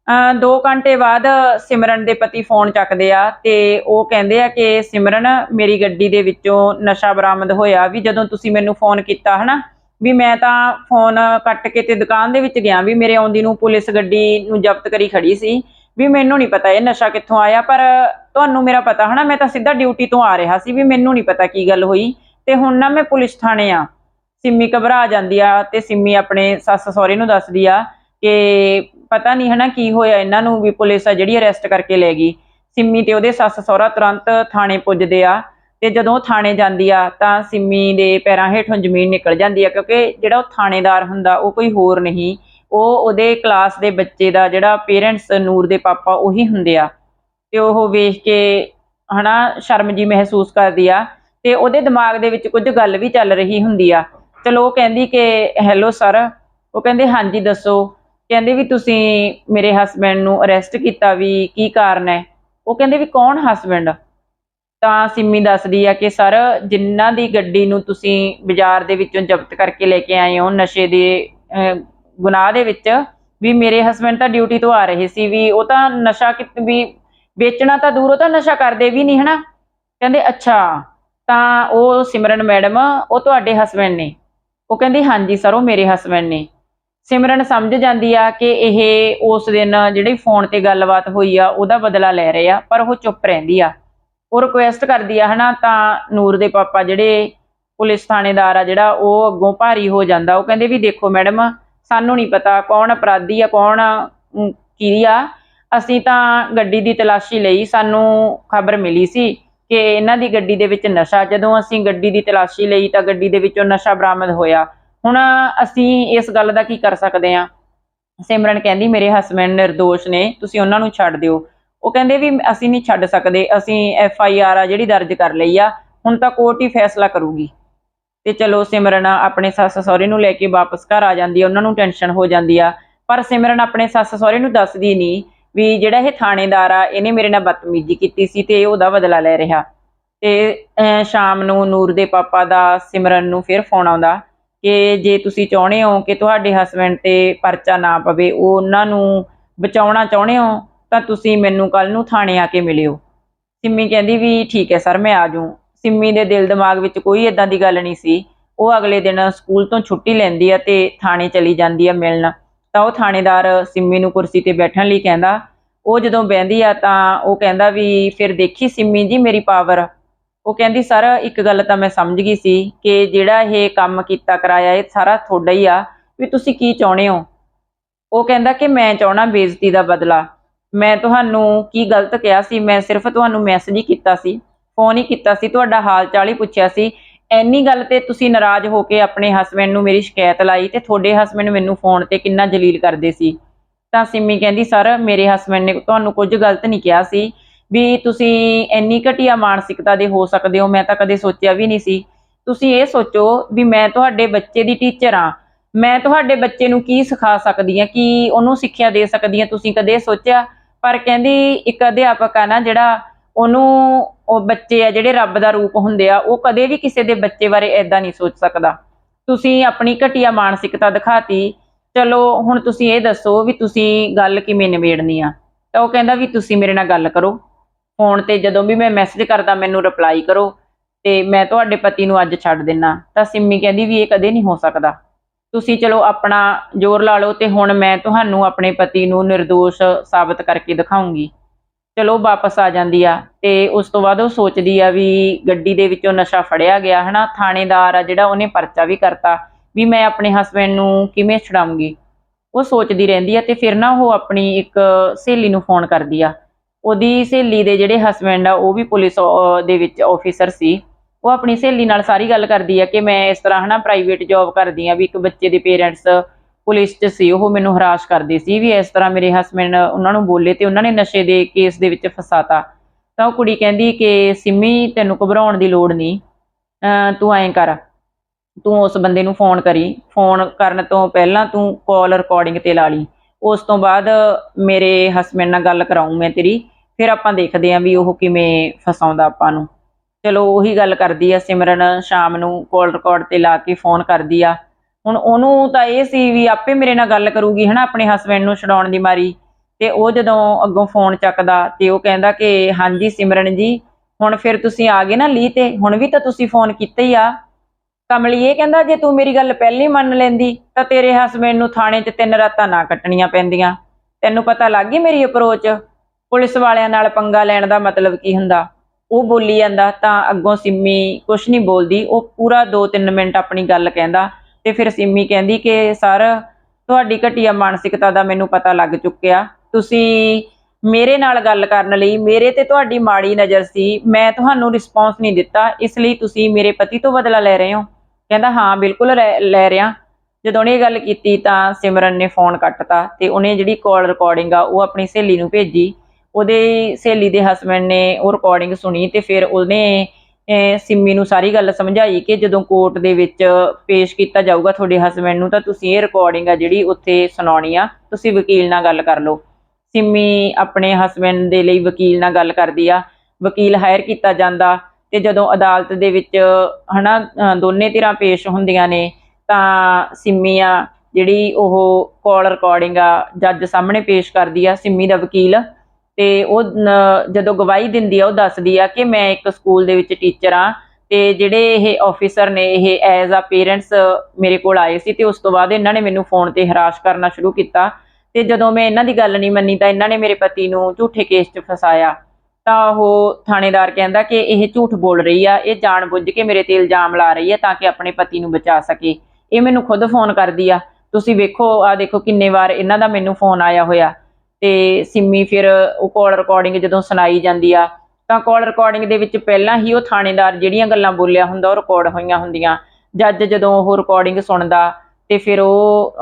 ਅਹ ਦੋ ਘੰਟੇ ਬਾਅਦ ਸਿਮਰਨ ਦੇ ਪਤੀ ਫੋਨ ਚੱਕਦੇ ਆ ਤੇ ਉਹ ਕਹਿੰਦੇ ਆ ਕਿ ਸਿਮਰਨ, ਮੇਰੀ ਗੱਡੀ ਦੇ ਵਿੱਚੋਂ ਨਸ਼ਾ ਬਰਾਮਦ ਹੋਇਆ ਵੀ ਜਦੋਂ ਤੁਸੀਂ ਮੈਨੂੰ ਫੋਨ ਕੀਤਾ, ਹਨਾ? ਵੀ ਮੈਂ ਤਾਂ ਫੋਨ ਕੱਟ ਕੇ ਤੇ ਦੁਕਾਨ ਦੇ ਵਿੱਚ ਗਿਆ ਵੀ ਮੇਰੇ ਆਉਂਦੀ ਨੂੰ ਪੁਲਿਸ ਗੱਡੀ ਨੂੰ ਜ਼ਬਤ ਕਰੀ ਖੜੀ ਸੀ, ਵੀ ਮੈਨੂੰ ਨਹੀਂ ਪਤਾ ਇਹ ਨਸ਼ਾ ਕਿੱਥੋਂ ਆਇਆ, ਪਰ ਤੁਹਾਨੂੰ ਮੇਰਾ ਪਤਾ ਹਨਾ, ਮੈਂ ਤਾਂ ਸਿੱਧਾ ਡਿਊਟੀ ਤੋਂ ਆ ਰਿਹਾ ਸੀ ਵੀ ਮੈਨੂੰ ਨਹੀਂ ਪਤਾ ਕੀ ਗੱਲ ਹੋਈ, ਤੇ ਹੁਣ ਨਾ ਮੈਂ ਪੁਲਿਸ ਥਾਣੇ ਆ। ਸਿੰਮੀ ਘਬਰਾ ਜਾਂਦੀ ਆ ਤੇ ਸਿੰਮੀ ਆਪਣੇ ਸੱਸ ਸਹੁਰੇ ਨੂੰ ਦੱਸਦੀ ਆ ਕਿ ਪਤਾ ਨਹੀਂ ਹਨਾ ਕੀ ਹੋਇਆ ਇਹਨਾਂ ਨੂੰ, ਵੀ ਪੁਲਿਸ ਆ ਜਿਹੜੀ ਅਰੈਸਟ ਕਰਕੇ ਲੈ ਗਈ। ਸਿੰਮੀ ਤੇ ਉਹਦੇ ਸੱਸ ਸਹੁਰਾ ਤੁਰੰਤ ਥਾਣੇ ਪੁੱਜਦੇ ਆ। ਤੇ ਜਦੋਂ ਥਾਣੇ ਜਾਂਦੀ ਆ, ਤਾਂ ਸਿੰਮੀ ਦੇ ਪੈਰਾਂ ਹੇਠੋਂ ਜ਼ਮੀਨ ਨਿਕਲ ਜਾਂਦੀ ਆ, ਕਿਉਂਕਿ ਜਿਹੜਾ ਉਹ ਥਾਣੇਦਾਰ ਹੁੰਦਾ, ਉਹ ਕੋਈ ਹੋਰ ਨਹੀਂ। ਉਹ ਉਹਦੇ ਕਲਾਸ ਦੇ ਬੱਚੇ ਦਾ ਜਿਹੜਾ ਪੇਰੈਂਟਸ ਨੂਰ ਦੇ ਪਾਪਾ, ਉਹੀ ਹੁੰਦੇ ਆ। ਤੇ ਉਹ ਵੇਖ ਕੇ ਹਨਾ, ਸ਼ਰਮ ਜੀ ਮਹਿਸੂਸ ਕਰਦੀ ਆ। ਤੇ ਉਹਦੇ ਦਿਮਾਗ ਦੇ ਵਿੱਚ ਕੁਝ ਗੱਲ ਵੀ ਚੱਲ ਰਹੀ ਹੁੰਦੀ ਆ। ਚਲੋ ਉਹ ਕਹਿੰਦੀ ਕਿ, ਹੈਲੋ ਸਰ। ਉਹ ਕਹਿੰਦੇ, ਹਾਂਜੀ, ਦੱਸੋ। ਕਹਿੰਦੇ ਵੀ, ਤੁਸੀਂ ਮੇਰੇ ਹਸਬੰਡ ਨੂੰ ਅਰੈਸਟ ਕੀਤਾ ਵੀ ਕੀ ਕਾਰਨ ਹੈ? ਉਹ ਕਹਿੰਦੇ ਵੀ, ਕੌਣ ਹਸਬੰਡ ਤਾਂ ਸਿੰਮੀ ਦੱਸਦੀ ਆ ਕਿ, ਸਰ ਜਿਨ੍ਹਾਂ ਦੀ ਗੱਡੀ ਨੂੰ ਤੁਸੀਂ ਬਾਜ਼ਾਰ ਦੇ ਵਿੱਚੋਂ ਜ਼ਬਤ ਕਰਕੇ ਲੈ ਕੇ ਆਏ ਹੋ, ਨਸ਼ੇ ਦੇ ਗੁਨਾਹ ਦੇ ਵਿੱਚ, ਵੀ ਮੇਰੇ ਹਸਬੰਡ ਤਾਂ ਡਿਊਟੀ ਤੋਂ ਆ ਰਹੇ ਸੀ, ਵੀ ਉਹ ਤਾਂ ਨਸ਼ਾ ਵੀ ਵੇਚਣਾ ਤਾਂ ਦੂਰ, ਉਹ ਤਾਂ ਨਸ਼ਾ ਕਰਦੇ ਵੀ ਨਹੀਂ, ਹਨਾ? ਕਹਿੰਦੇ, ਅੱਛਾ, ਤਾਂ ਉਹ ਸਿਮਰਨ ਮੈਡਮ, ਉਹ ਤੁਹਾਡੇ ਹਸਬੰਡ ਨੇ? ਉਹ ਕਹਿੰਦੀ, ਹਾਂਜੀ ਸਰ, ਉਹ ਮੇਰੇ ਹਸਬੰਡ ਨੇ। ਸਿਮਰਨ ਸਮਝ ਜਾਂਦੀ ਆ ਕਿ ਇਹ ਉਸ ਦਿਨ ਜਿਹੜੀ ਫੋਨ ਤੇ ਗੱਲਬਾਤ ਹੋਈ ਆ, ਉਹਦਾ ਬਦਲਾ ਲੈ ਰਹੇ ਆ, ਪਰ ਉਹ ਚੁੱਪ ਰਹਿੰਦੀ ਆ। ਉਹ ਰਿਕੁਐਸਟ ਕਰਦੀ ਆ ਹਨਾ, ਤਾਂ ਨੂਰ ਦੇ ਪਾਪਾ ਜਿਹੜੇ ਪੁਲਿਸ ਥਾਣੇਦਾਰ ਆ ਜਿਹੜਾ, ਉਹ ਅੱਗੋਂ ਭਾਰੀ ਹੋ ਜਾਂਦਾ। ਉਹ ਕਹਿੰਦੇ ਵੀ ਦੇਖੋ ਮੈਡਮ, ਸਾਨੂੰ ਨਹੀਂ ਪਤਾ ਕੌਣ ਅਪਰਾਧੀ ਆ, ਕੌਣ ਕੀ ਆ। ਅਸੀਂ ਤਾਂ ਗੱਡੀ ਦੀ ਤਲਾਸ਼ੀ ਲਈ ਸਾਨੂੰ ਖਬਰ ਮਿਲੀ ਸੀ ਕਿ ਇਹਨਾਂ ਦੀ ਗੱਡੀ ਦੇ ਵਿੱਚ ਨਸ਼ਾ, ਜਦੋਂ ਅਸੀਂ ਗੱਡੀ ਦੀ ਤਲਾਸ਼ੀ ਲਈ ਤਾਂ ਗੱਡੀ ਦੇ ਵਿੱਚੋਂ ਨਸ਼ਾ ਬਰਾਮਦ ਹੋਇਆ। ਹੁਣ ਅਸੀਂ ਇਸ ਗੱਲ ਦਾ ਕੀ ਕਰ ਸਕਦੇ ਆ? ਸਿਮਰਨ ਕਹਿੰਦੀ, ਮੇਰੇ ਹਸਬੰਡ ਨਿਰਦੋਸ਼ ਨੇ, ਤੁਸੀਂ ਉਹਨਾਂ ਨੂੰ ਛੱਡ ਦਿਓ। ਉਹ ਕਹਿੰਦੇ ਵੀ ਅਸੀਂ ਨਹੀਂ ਛੱਡ ਸਕਦੇ ਅਸੀਂ ਐਫ ਆਈ ਆਰ ਆ ਜਿਹੜੀ ਦਰਜ ਕਰ ਲਈ ਆ ਹੁਣ ਤਾਂ ਕੋਰਟ ਹੀ ਫੈਸਲਾ ਕਰੂਗੀ। ਤੇ ਚਲੋ ਸਿਮਰਨ ਆਪਣੇ ਸੱਸ ਸਹੁਰੇ ਨੂੰ ਲੈ ਕੇ ਵਾਪਸ ਘਰ ਆ ਜਾਂਦੀ ਆ ਉਹਨਾਂ ਨੂੰ ਟੈਨਸ਼ਨ ਹੋ ਜਾਂਦੀ ਆ। ਪਰ ਸਿਮਰਨ ਆਪਣੇ ਸੱਸ ਸਹੁਰੇ ਨੂੰ ਦੱਸਦੀ ਨਹੀਂ ਵੀ ਜਿਹੜਾ ਇਹ ਥਾਣੇਦਾਰ ਆ ਇਹਨੇ ਮੇਰੇ ਨਾਲ ਬਦਤਮੀਜ਼ੀ ਕੀਤੀ ਸੀ ਤੇ ਇਹ ਉਹਦਾ ਬਦਲਾ ਲੈ ਰਿਹਾ। ਤੇ ਅਹ, ਸ਼ਾਮ ਨੂੰ ਨੂਰ ਦੇ ਪਾਪਾ ਦਾ ਸਿਮਰਨ ਨੂੰ ਫਿਰ ਫੋਨ ਆਉਂਦਾ ਕਿ ਜੇ ਤੁਸੀਂ ਚਾਹੁੰਦੇ ਹੋ ਕਿ ਤੁਹਾਡੇ ਹਸਬੰਡ ਤੇ ਪਰਚਾ ਨਾ ਪਵੇ ਉਹ ਉਹਨਾਂ ਨੂੰ ਬਚਾਉਣਾ ਚਾਹੁੰਦੇ ਹੋ? ਤਾਂ ਤੁਸੀਂ ਮੈਨੂੰ ਕੱਲ ਨੂੰ ਥਾਣੇ ਆ ਕੇ ਮਿਲਿਓ। ਸਿੰਮੀ ਕਹਿੰਦੀ ਵੀ ਠੀਕ ਹੈ ਸਰ, ਮੈਂ ਆ ਜਾਊਂ। ਸਿੰਮੀ ਦੇ ਦਿਲ ਦਿਮਾਗ ਵਿੱਚ ਕੋਈ ਇਦਾਂ ਦੀ ਗੱਲ ਨਹੀਂ ਸੀ। ਉਹ ਅਗਲੇ ਦਿਨ ਸਕੂਲ ਤੋਂ ਛੁੱਟੀ ਲੈਂਦੀ ਆ ਤੇ ਥਾਣੇ ਚਲੀ ਜਾਂਦੀ ਆ ਮਿਲਣ। ਤਾਂ ਉਹ ਥਾਣੇਦਾਰ ਸਿੰਮੀ ਨੂੰ ਕੁਰਸੀ ਤੇ ਬੈਠਣ ਲਈ ਕਹਿੰਦਾ, ਉਹ ਜਦੋਂ ਬਹਿੰਦੀ ਆ ਤਾਂ ਉਹ ਕਹਿੰਦਾ ਵੀ ਫਿਰ ਦੇਖੀ ਸਿੰਮੀ ਜੀ ਮੇਰੀ ਪਾਵਰ ਉਹ ਕਹਿੰਦੀ, ਸਰ, ਇੱਕ ਗੱਲ ਤਾਂ ਮੈਂ ਸਮਝ ਗਈ ਸੀ ਕਿ ਜਿਹੜਾ ਇਹ ਕੰਮ ਕੀਤਾ ਕਰਾਇਆ, ਇਹ ਸਾਰਾ ਤੁਹਾਡਾ ਹੀ ਆ। ਵੀ ਤੁਸੀਂ ਕੀ ਚਾਹੁੰਦੇ ਹੋ? ਉਹ ਕਹਿੰਦਾ ਕਿ ਮੈਂ ਚਾਹਣਾ ਬੇਇੱਜ਼ਤੀ ਦਾ ਬਦਲਾ। ਮੈਂ ਤੁਹਾਨੂੰ ਕੀ ਗਲਤ ਕਿਹਾ ਸੀ? ਮੈਂ ਸਿਰਫ ਤੁਹਾਨੂੰ ਮੈਸੇਜ ਹੀ ਕੀਤਾ ਸੀ ਫੋਨ ਹੀ ਕੀਤਾ ਸੀ, ਤੁਹਾਡਾ ਹਾਲ ਚਾਲ ਹੀ ਪੁੱਛਿਆ ਸੀ। ਐਨੀ ਗੱਲ ਤੇ ਤੁਸੀਂ ਨਾਰਾਜ਼ ਹੋ ਕੇ ਆਪਣੇ ਹਸਬੰਡ ਨੂੰ ਮੇਰੀ ਸ਼ਿਕਾਇਤ ਲਾਈ ਤੇ ਤੁਹਾਡੇ ਹਸਬੰਡ ਮੈਨੂੰ ਫੋਨ ਤੇ ਕਿੰਨਾ ਜਲੀਲ ਕਰਦੇ ਸੀ। ਤਾਂ ਸਿੰਮੀ ਕਹਿੰਦੀ, ਸਰ, ਮੇਰੇ ਹਸਬੰਡ ਨੇ ਤੁਹਾਨੂੰ ਕੁਝ ਗਲਤ ਨਹੀਂ ਕਿਹਾ ਸੀ ਵੀ ਤੁਸੀਂ ਇੰਨੀ ਘਟੀਆ ਮਾਨਸਿਕਤਾ ਦੇ ਹੋ ਸਕਦੇ ਹੋ। ਮੈਂ ਤਾਂ ਕਦੇ ਸੋਚਿਆ ਵੀ ਨਹੀਂ ਸੀ। ਤੁਸੀਂ ਇਹ ਸੋਚੋ ਵੀ ਮੈਂ ਤੁਹਾਡੇ ਬੱਚੇ ਦੀ ਟੀਚਰ ਆ ਮੈਂ ਤੁਹਾਡੇ ਬੱਚੇ ਨੂੰ ਕੀ ਸਿਖਾ ਸਕਦੀ ਆ ਕੀ ਉਹਨੂੰ ਸਿੱਖਿਆ ਦੇ ਸਕਦੀ ਆ ਤੁਸੀਂ ਕਦੇ ਸੋਚਿਆ ਪਰ ਕਹਿੰਦੀ ਇੱਕ ਅਧਿਆਪਕ ਆ ਨਾ ਜਿਹੜਾ ਉਹਨੂੰ ਉਹ ਬੱਚੇ ਆ ਜਿਹੜੇ ਰੱਬ ਦਾ ਰੂਪ ਹੁੰਦੇ ਆ, ਉਹ ਕਦੇ ਵੀ ਕਿਸੇ ਦੇ ਬੱਚੇ ਬਾਰੇ ਐਦਾਂ ਨਹੀਂ ਸੋਚ ਸਕਦਾ। ਤੁਸੀਂ ਆਪਣੀ ਘਟੀਆ ਮਾਨਸਿਕਤਾ ਦਿਖਾਤੀ। ਚਲੋ, ਹੁਣ ਤੁਸੀਂ ਇਹ ਦੱਸੋ ਵੀ ਤੁਸੀਂ ਗੱਲ ਕਿਵੇਂ ਨਿਬੇੜਨੀ ਆ? ਤਾਂ ਉਹ ਕਹਿੰਦਾ ਵੀ ਤੁਸੀਂ ਮੇਰੇ ਨਾਲ ਗੱਲ ਕਰੋ। ਫੋਨ ਤੇ ਜਦੋਂ ਵੀ ਮੈਂ ਮੈਸੇਜ ਕਰਦਾ, ਮੈਨੂੰ ਰਿਪਲਾਈ ਕਰੋ ਤੇ ਮੈਂ ਤੁਹਾਡੇ ਪਤੀ ਨੂੰ ਅੱਜ ਛੱਡ ਦਿੰਨਾ। ਤਾਂ ਸਿੰਮੀ ਕਹਿੰਦੀ ਵੀ ਇਹ ਕਦੇ ਨਹੀਂ ਹੋ ਸਕਦਾ। ਤੁਸੀਂ ਚਲੋ ਆਪਣਾ ਜ਼ੋਰ ਲਾ ਲਓ ਤੇ ਹੁਣ ਮੈਂ ਤੁਹਾਨੂੰ ਆਪਣੇ ਪਤੀ ਨੂੰ નિર્ਦੋਸ਼ ਸਾਬਤ ਕਰਕੇ ਦਿਖਾਉਂਗੀ। ਚਲੋ ਵਾਪਸ ਆ ਜਾਂਦੀ ਆ ਤੇ ਉਸ ਤੋਂ ਬਾਅਦ ਉਹ ਸੋਚਦੀ ਆ ਵੀ ਗੱਡੀ ਦੇ ਵਿੱਚੋਂ ਨਸ਼ਾ ਫੜਿਆ ਗਿਆ, ਹਨਾ? ਥਾਣੇਦਾਰ ਆ ਜਿਹੜਾ ਉਹਨੇ ਪਰਚਾ ਵੀ ਕਰਤਾ ਵੀ ਮੈਂ ਆਪਣੇ ਹਸਬੰਡ ਨੂੰ ਕਿਵੇਂ ਛਡਾਉਂਗੀ ਉਹ ਸੋਚਦੀ ਰਹਿੰਦੀ ਆ ਤੇ ਫਿਰ ਨਾ ਉਹ ਆਪਣੀ ਇੱਕ ਸਹੇਲੀ ਨੂੰ ਫੋਨ ਕਰਦੀ ਆ। ਉਹਦੀ ਸਹੇਲੀ ਦੇ ਜਿਹੜੇ ਹਸਬੰਡ ਆ ਉਹ ਵੀ ਪੁਲਿਸ ਦੇ ਵਿੱਚ ਆਫੀਸਰ ਸੀ। ਉਹ ਆਪਣੀ ਸਹੇਲੀ ਨਾਲ ਸਾਰੀ ਗੱਲ ਕਰਦੀ ਆ ਕਿ ਮੈਂ ਇਸ ਤਰ੍ਹਾਂ ਹਨਾ ਪ੍ਰਾਈਵੇਟ ਜੌਬ ਕਰਦੀ ਆ ਵੀ ਇੱਕ ਬੱਚੇ ਦੇ ਪੇਰੈਂਟਸ ਪੁਲਿਸ 'ਚ ਸੀ, ਉਹ ਮੈਨੂੰ ਹਰਾਸ਼ ਕਰਦੇ ਸੀ ਵੀ ਇਸ ਤਰ੍ਹਾਂ ਮੇਰੇ ਹਸਬੰਡ ਉਹਨਾਂ ਨੂੰ ਬੋਲੇ ਤੇ ਉਹਨਾਂ ਨੇ ਨਸ਼ੇ ਦੇ ਕੇਸ ਦੇ ਵਿੱਚ ਫਸਾਤਾ। ਤਾਂ ਉਹ ਕੁੜੀ ਕਹਿੰਦੀ ਕਿ, ਸਿੰਮੀ, ਤੈਨੂੰ ਘਬਰਾਉਣ ਦੀ ਲੋੜ ਨਹੀਂ, ਅਹ ਤੂੰ ਐਂ ਕਰ, ਤੂੰ ਉਸ ਬੰਦੇ ਨੂੰ ਫੋਨ ਕਰੀ ਫੋਨ ਕਰਨ ਤੋਂ ਪਹਿਲਾਂ ਤੂੰ ਕਾਲ ਰਿਕਾਰਡਿੰਗ ਤੇ ਲਾ ਲਈ, ਉਸ ਤੋਂ ਬਾਅਦ ਮੇਰੇ ਹਸਬੰਡ ਨਾਲ ਗੱਲ ਕਰਾਉਂ ਮੈਂ ਤੇਰੀ, ਫਿਰ ਆਪਾਂ ਦੇਖਦੇ ਆਂ ਵੀ ਉਹ ਕਿਵੇਂ ਫਸਾਉਂਦਾ ਆਪਾਂ ਨੂੰ। ਚਲੋ ਉਹੀ ਗੱਲ ਕਰਦੀ ਆ ਸਿਮਰਨ, ਸ਼ਾਮ ਨੂੰ ਕਾਲ ਰਿਕਾਰਡ ਤੇ ਲਾ ਕੇ ਫੋਨ ਕਰਦੀ ਆ। ਹੁਣ ਉਹਨੂੰ ਤਾਂ ਇਹ ਸੀ ਵੀ ਆਪੇ ਮੇਰੇ ਨਾਲ ਗੱਲ ਕਰੂਗੀ, ਹਨਾ, ਆਪਣੇ ਹਸਬੰਡ ਨੂੰ ਛਡਾਉਣ ਦੀ ਮਾਰੀ। ਤੇ ਉਹ ਜਦੋਂ ਅੱਗੋਂ ਫੋਨ ਚੱਕਦਾ ਤੇ ਉਹ ਕਹਿੰਦਾ ਕਿ ਹਾਂਜੀ ਸਿਮਰਨ ਜੀ, ਹੁਣ ਫਿਰ ਤੁਸੀਂ ਆ ਗਏ ਨਾ ਲੀ ਤੇ, ਹੁਣ ਵੀ ਤਾਂ ਤੁਸੀਂ ਫੋਨ ਕੀਤਾ ਹੀ ਆ। ਕਮਲੀ ਇਹ ਕਹਿੰਦਾ, ਜੇ ਤੂੰ ਮੇਰੀ ਗੱਲ ਪਹਿਲਾਂ ਮੰਨ ਲੈਂਦੀ, ਤਾਂ ਤੇਰੇ ਹਸਬੰਡ ਨੂੰ ਥਾਣੇ 'ਚ ਤਿੰਨ ਰਾਤਾਂ ਨਾ ਕੱਟਣੀਆਂ ਪੈਂਦੀਆਂ। ਤੈਨੂੰ ਪਤਾ ਲੱਗ ਗਈ ਮੇਰੀ ਅਪਰੋਚ ਪੁਲਿਸ ਵਾਲਿਆਂ ਨਾਲ ਪੰਗਾ ਲੈਣ ਦਾ ਮਤਲਬ ਕੀ ਹੁੰਦਾ? ਉਹ ਬੋਲੀ ਜਾਂਦਾ ਤਾਂ ਅੱਗੋਂ ਸਿੰਮੀ ਕੁਛ ਨਹੀਂ ਬੋਲਦੀ, ਉਹ ਪੂਰਾ 2-3 ਮਿੰਟ ਆਪਣੀ ਗੱਲ ਕਹਿੰਦਾ ਤੇ ਫਿਰ ਸਿੰਮੀ ਕਹਿੰਦੀ ਕਿ, ਸਰ, ਤੁਹਾਡੀ ਘਟੀਆ ਮਾਨਸਿਕਤਾ ਦਾ ਮੈਨੂੰ ਪਤਾ ਲੱਗ ਚੁੱਕਿਆ। ਤੁਸੀਂ ਮੇਰੇ ਨਾਲ ਗੱਲ ਕਰਨ ਲਈ, ਮੇਰੇ ਤੇ ਤੁਹਾਡੀ ਮਾੜੀ ਨਜ਼ਰ ਸੀ, ਮੈਂ ਤੁਹਾਨੂੰ ਰਿਸਪੌਂਸ ਨਹੀਂ ਦਿੱਤਾ, ਇਸ ਲਈ ਤੁਸੀਂ ਮੇਰੇ ਪਤੀ ਤੋਂ ਬਦਲਾ ਲੈ ਰਹੇ ਹੋ। ਕਹਿੰਦਾ, ਹਾਂ, ਬਿਲਕੁਲ ਲੈ ਲੈ ਰਿਆਂ ਜਦੋਂ ਉਹਨੇ ਇਹ ਗੱਲ ਕੀਤੀ ਤਾਂ ਸਿਮਰਨ ਨੇ ਫੋਨ ਕੱਟਤਾ ਤੇ ਉਹਨੇ ਜਿਹੜੀ ਕਾਲ ਰਿਕਾਰਡਿੰਗ ਆ, ਉਹ ਆਪਣੀ ਸਹੇਲੀ ਨੂੰ ਭੇਜੀ। ਉਹਦੇ ਸਹੇਲੀ ਦੇ ਹਸਬੰਡ ਨੇ ਉਹ ਰਿਕਾਰਡਿੰਗ ਸੁਣੀ ਤੇ ਫਿਰ ਉਹਨੇ ਸਿੰਮੀ ਨੂੰ ਸਾਰੀ ਗੱਲ ਸਮਝਾਈ ਕਿ ਜਦੋਂ ਕੋਰਟ ਦੇ ਵਿੱਚ ਪੇਸ਼ ਕੀਤਾ ਜਾਊਗਾ ਤੁਹਾਡੇ ਹਸਬੰਡ ਨੂੰ ਤਾਂ ਤੁਸੀਂ ਇਹ ਰਿਕਾਰਡਿੰਗ ਆ ਜਿਹੜੀ ਉੱਥੇ ਸੁਣਾਉਣੀ ਆ ਤੁਸੀਂ ਵਕੀਲ ਨਾਲ ਗੱਲ ਕਰ ਲਓ। ਸਿੰਮੀ ਆਪਣੇ ਹਸਬੰਡ ਦੇ ਲਈ ਵਕੀਲ ਨਾਲ ਗੱਲ ਕਰਦੀ ਆ ਵਕੀਲ ਹਾਇਰ ਕੀਤਾ ਜਾਂਦਾ ਤੇ ਜਦੋਂ ਅਦਾਲਤ ਦੇ ਵਿੱਚ ਹਨਾ ਅ, ਦੋਨੇ ਧਿਰਾਂ ਪੇਸ਼ ਹੁੰਦੀਆਂ ਨੇ ਤਾਂ ਸਿੰਮੀ ਆ ਜਿਹੜੀ ਉਹ ਕਾਲ ਰਿਕਾਰਡਿੰਗ ਆ ਜੱਜ ਸਾਹਮਣੇ ਪੇਸ਼ ਕਰਦੀ ਆ ਸਿੰਮੀ ਦਾ ਵਕੀਲ। ਤੇ ਉਹ ਜਦੋਂ ਗਵਾਹੀ ਦਿੰਦੀ ਆ, ਉਹ ਦੱਸਦੀ ਆ ਕਿ ਮੈਂ ਇੱਕ ਸਕੂਲ ਦੇ ਵਿੱਚ ਟੀਚਰ ਆ ਤੇ ਜਿਹੜੇ ਇਹ ਆਫੀਸਰ ਨੇ, ਇਹ ਐਜ਼ ਆ ਪੇਰੈਂਟਸ ਮੇਰੇ ਕੋਲ ਆਏ ਸੀ ਤੇ ਉਸ ਤੋਂ ਬਾਅਦ ਇਹਨਾਂ ਨੇ ਮੈਨੂੰ ਫੋਨ ਤੇ ਹਰਾਸ਼ ਕਰਨਾ ਸ਼ੁਰੂ ਕੀਤਾ ਤੇ ਜਦੋਂ ਮੈਂ ਇਹਨਾਂ ਦੀ ਗੱਲ ਨਹੀਂ ਮੰਨੀ ਤਾਂ ਇਹਨਾਂ ਨੇ ਮੇਰੇ ਪਤੀ ਨੂੰ ਝੂਠੇ ਕੇਸ 'ਚ ਫਸਾਇਆ। ਤਾਂ ਉਹ ਥਾਣੇਦਾਰ ਕਹਿੰਦਾ ਕਿ ਇਹ ਝੂਠ ਬੋਲ ਰਹੀ ਆ, ਇਹ ਜਾਣਬੁੱਝ ਕੇ ਮੇਰੇ ਤੇ ਇਲਜ਼ਾਮ ਲਾ ਰਹੀ ਆ ਤਾਂ ਕਿ ਆਪਣੇ ਪਤੀ ਨੂੰ ਬਚਾ ਸਕੇ। ਇਹ ਮੈਨੂੰ ਖੁਦ ਫੋਨ ਕਰਦੀ ਆ। ਤੁਸੀਂ ਵੇਖੋ ਆ ਦੇਖੋ ਕਿੰਨੇ ਵਾਰ ਇਹਨਾਂ ਦਾ ਮੈਨੂੰ ਫੋਨ ਆਇਆ ਹੋਇਆ। ਤੇ ਸਿੰਮੀ ਫਿਰ ਉਹ ਕਾਲ ਰਿਕਾਰਡਿੰਗ ਜਦੋਂ ਸੁਣਾਈ ਜਾਂਦੀ ਆ, ਤਾਂ ਕਾਲ ਰਿਕਾਰਡਿੰਗ ਦੇ ਵਿੱਚ ਪਹਿਲਾਂ ਹੀ ਉਹ ਥਾਣੇਦਾਰ ਜਿਹੜੀਆਂ ਗੱਲਾਂ ਬੋਲਿਆ ਹੁੰਦਾ, ਉਹ ਰਿਕਾਰਡ ਹੋਈਆਂ ਹੁੰਦੀਆਂ। ਜੱਜ ਜਦੋਂ ਉਹ ਰਿਕਾਰਡਿੰਗ ਸੁਣਦਾ ਤੇ ਫਿਰ ਉਹ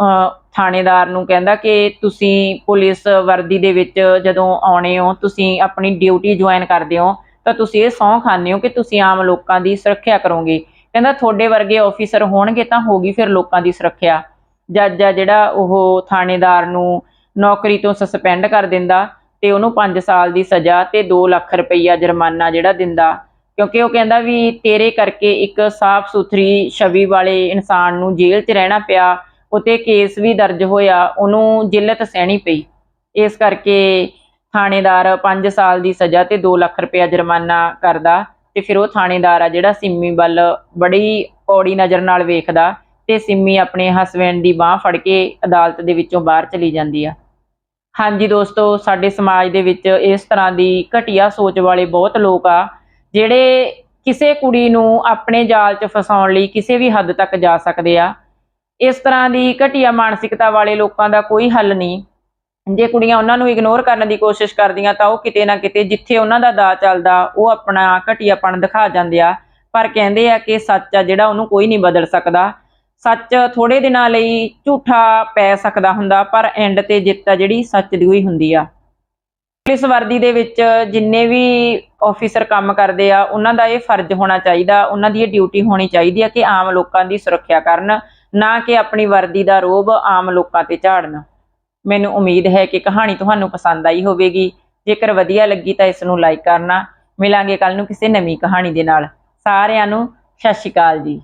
ਥਾਣੇਦਾਰ ਨੂੰ ਕਹਿੰਦਾ ਕਿ ਤੁਸੀਂ ਪੁਲਿਸ ਵਰਦੀ ਦੇ ਵਿੱਚ ਜਦੋਂ ਆਉਣੇ ਹੋ, ਤੁਸੀਂ ਆਪਣੀ ਡਿਊਟੀ ਜੁਆਇਨ ਕਰਦੇ ਹੋ, ਤਾਂ ਤੁਸੀਂ ਇਹ ਸਹੁੰ ਖਾਂਦੇ ਹੋ ਕਿ ਤੁਸੀਂ ਆਮ ਲੋਕਾਂ ਦੀ ਸੁਰੱਖਿਆ ਕਰੋਗੇ। ਕਹਿੰਦਾ ਤੁਹਾਡੇ ਵਰਗੇ ਆਫੀਸਰ ਹੋਣਗੇ ਤਾਂ ਹੋਗੀ ਫਿਰ ਲੋਕਾਂ ਦੀ ਸੁਰੱਖਿਆ। ਜੱਜ ਆ ਜਿਹੜਾ ਉਹ ਥਾਣੇਦਾਰ ਨੂੰ ਨੌਕਰੀ ਤੋਂ ਸਸਪੈਂਡ ਕਰ ਦਿੰਦਾ ਤੇ ਉਹਨੂੰ 5 ਸਾਲ ਦੀ ਸਜ਼ਾ ਤੇ 2 ਲੱਖ ਰੁਪਈਆ ਜੁਰਮਾਨਾ ਜਿਹੜਾ ਦਿੰਦਾ। ਕਿਉਂਕਿ ਉਹ ਕਹਿੰਦਾ ਵੀ ਤੇਰੇ ਕਰਕੇ ਇੱਕ ਸਾਫ਼ ਸੁਥਰੀ ਛਵੀ ਵਾਲੇ ਇਨਸਾਨ ਨੂੰ ਜੇਲ੍ਹ 'ਚ ਰਹਿਣਾ ਪਿਆ, ਉਤੇ ਕੇਸ ਵੀ ਦਰਜ ਹੋਇਆ, ਉਹਨੂੰ ਜਿੱਲਤ ਸਹਿਣੀ ਪਈ। ਇਸ ਕਰਕੇ ਥਾਣੇਦਾਰ 5 ਸਾਲ ਦੀ ਸਜ਼ਾ ਤੇ 2 ਲੱਖ ਰੁਪਇਆ ਜੁਰਮਾਨਾ ਕਰਦਾ ਤੇ ਫਿਰ ਉਹ ਥਾਣੇਦਾਰ ਆ ਜਿਹੜਾ ਸਿੰਮੀ ਵੱਲ ਬੜੀ ਔੜੀ ਨਜ਼ਰ ਨਾਲ ਵੇਖਦਾ ਤੇ ਸਿੰਮੀ ਆਪਣੇ ਹਸਬੈਂਡ ਦੀ ਬਾਹ ਫੜ ਕੇ ਅਦਾਲਤ ਦੇ ਵਿੱਚੋਂ ਬਾਹਰ ਚਲੀ ਜਾਂਦੀ ਆ। ਹਾਂਜੀ ਦੋਸਤੋ, ਸਾਡੇ ਸਮਾਜ ਦੇ ਵਿੱਚ ਇਸ ਤਰ੍ਹਾਂ ਦੀ ਘਟੀਆ ਸੋਚ ਵਾਲੇ ਬਹੁਤ ਲੋਕ ਆ, ਜਿਹੜੇ ਕਿਸੇ ਕੁੜੀ ਨੂੰ ਆਪਣੇ ਜਾਲ 'ਚ ਫਸਾਉਣ ਲਈ ਕਿਸੇ ਵੀ ਹੱਦ ਤੱਕ ਜਾ ਸਕਦੇ ਆ। ਇਸ ਤਰ੍ਹਾਂ ਦੀ ਘਟੀਆ ਮਾਨਸਿਕਤਾ ਵਾਲੇ ਲੋਕਾਂ ਦਾ ਕੋਈ ਹੱਲ ਨਹੀਂ। ਜੇ ਕੁੜੀਆਂ ਉਹਨਾਂ ਨੂੰ ਇਗਨੋਰ ਕਰਨ ਦੀ ਕੋਸ਼ਿਸ਼ ਕਰਦੀਆਂ ਤਾਂ ਉਹ ਕਿਤੇ ਨਾ ਕਿਤੇ ਜਿੱਥੇ ਉਹਨਾਂ ਦਾ ਦਾ ਚੱਲਦਾ, ਉਹ ਆਪਣਾ ਘਟੀਆਪਣ ਦਿਖਾ ਜਾਂਦੇ ਆ। ਪਰ ਕਹਿੰਦੇ ਆ ਕਿ ਸੱਚ ਆ ਜਿਹੜਾ ਉਹਨੂੰ ਕੋਈ ਨਹੀਂ ਬਦਲ ਸਕਦਾ। ਸੱਚ ਥੋੜੇ ਦਿਨਾਂ ਲਈ ਝੂਠਾ ਪੈ ਸਕਦਾ ਹੁੰਦਾ, ਪਰ ਐਂਡ ਤੇ ਜਿੱਤ ਆ ਜਿਹੜੀ ਸੱਚ ਦੀ ਹੋਈ ਹੁੰਦੀ ਆ। ਪੁਲਿਸ ਵਰਦੀ ਦੇ ਵਿੱਚ ਜਿੰਨੇ ਵੀ ਆਫੀਸਰ ਕੰਮ ਕਰਦੇ ਆ, ਉਹਨਾਂ ਦਾ ਇਹ ਫਰਜ਼ ਹੋਣਾ ਚਾਹੀਦਾ, ਉਹਨਾਂ ਦੀ ਇਹ ਡਿਊਟੀ ਹੋਣੀ ਚਾਹੀਦੀ ਆ ਕਿ ਆਮ ਲੋਕਾਂ ਦੀ ਸੁਰੱਖਿਆ ਕਰਨ, ਨਾ ਕਿ ਆਪਣੀ ਵਰਦੀ ਦਾ ਰੋਬ ਆਮ ਲੋਕਾਂ ਤੇ ਝਾੜਨ। ਮੈਨੂੰ ਉਮੀਦ ਹੈ ਕਿ ਕਹਾਣੀ ਤੁਹਾਨੂੰ ਪਸੰਦ ਆਈ ਹੋਵੇਗੀ। ਜੇਕਰ ਵਧੀਆ ਲੱਗੀ ਤਾਂ ਇਸ ਨੂੰ ਲਾਈਕ ਕਰਨਾ। ਮਿਲਾਂਗੇ ਕੱਲ ਨੂੰ ਕਿਸੇ ਨਵੀਂ ਕਹਾਣੀ ਦੇ ਨਾਲ। ਸਾਰਿਆਂ ਨੂੰ ਸਤਿ ਸ਼੍ਰੀ ਅਕਾਲ ਜੀ।